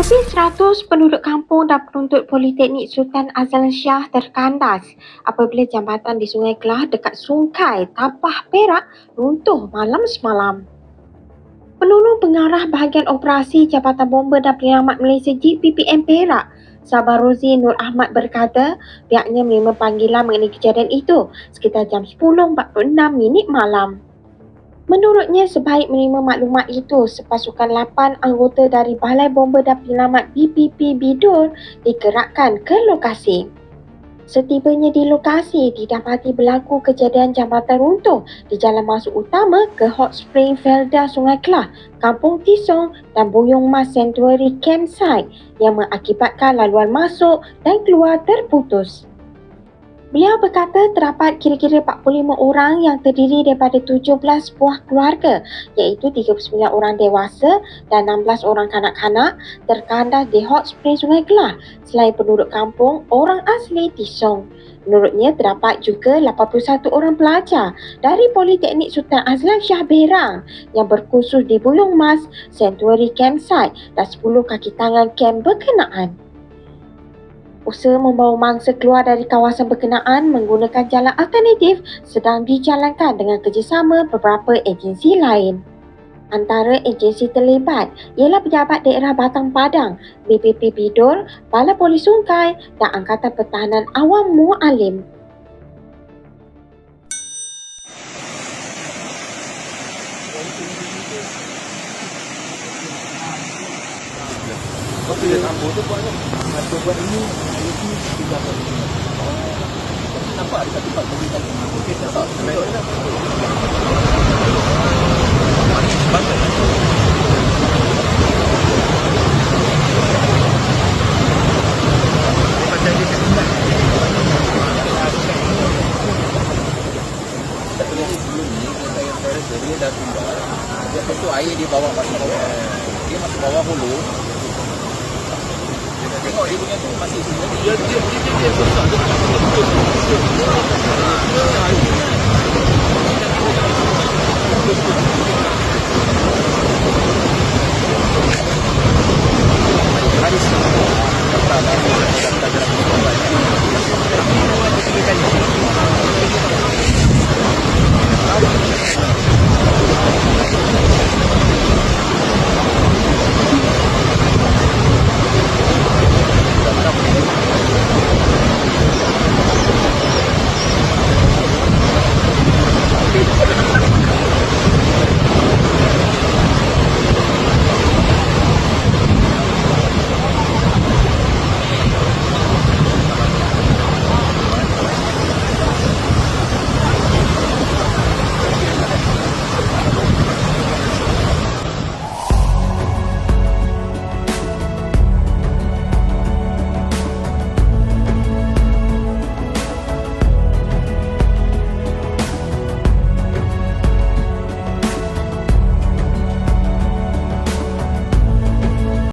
Lebih 100 penduduk kampung dan penuntut Politeknik Sultan Azlan Shah terkandas apabila jambatan di Sungai Kelah dekat Sungkai Tapah Perak runtuh malam semalam. Penolong pengarah bahagian operasi Jabatan Bomba dan Penyelamat Malaysia GPPM Perak, Sabarozi Nur Ahmad berkata pihaknya menerima panggilan mengenai kejadian itu sekitar jam 10.46 minit malam. Menurutnya, sebaik menerima maklumat itu, sepasukan 8 anggota dari Balai Bomba dan Penyelamat BPP Bidul digerakkan ke lokasi. Setibanya di lokasi, didapati berlaku kejadian jambatan runtuh di jalan masuk utama ke Hot Spring Felda Sungai Kelah, Kampung Tisong dan Buyong Mas Sanctuary Campsite yang mengakibatkan laluan masuk dan keluar terputus. Beliau berkata terdapat kira-kira 45 orang yang terdiri daripada 17 buah keluarga iaitu 39 orang dewasa dan 16 orang kanak-kanak terkandas di hot spring Sungai Kelah selain penduduk kampung orang asli Tisong. Menurutnya terdapat juga 81 orang pelajar dari Politeknik Sultan Azlan Shah Berang yang berkursus di Buyong Mas, Sanctuary Campsite dan 10 kaki tangan camp berkenaan. Usaha membawa mangsa keluar dari kawasan berkenaan menggunakan jalan alternatif sedang dijalankan dengan kerjasama beberapa agensi lain. Antara agensi terlibat ialah Pejabat Daerah Batang Padang, BPP Bidul, Balai Polis Sungkai dan Angkatan Pertahanan Awam Mualim. Kau pilih tambah tu buat tu. Satu buat ini, ini tiga buat ini. Nampak ada satu part bagi tadi. Okey, nampak. Dia dah tumbuh. Dia tu air di bawah masuk bawah. Dia masuk bawah hulu. Tengok dia punya tu masih sini. Dia dia dia dia susah. Dia Haris.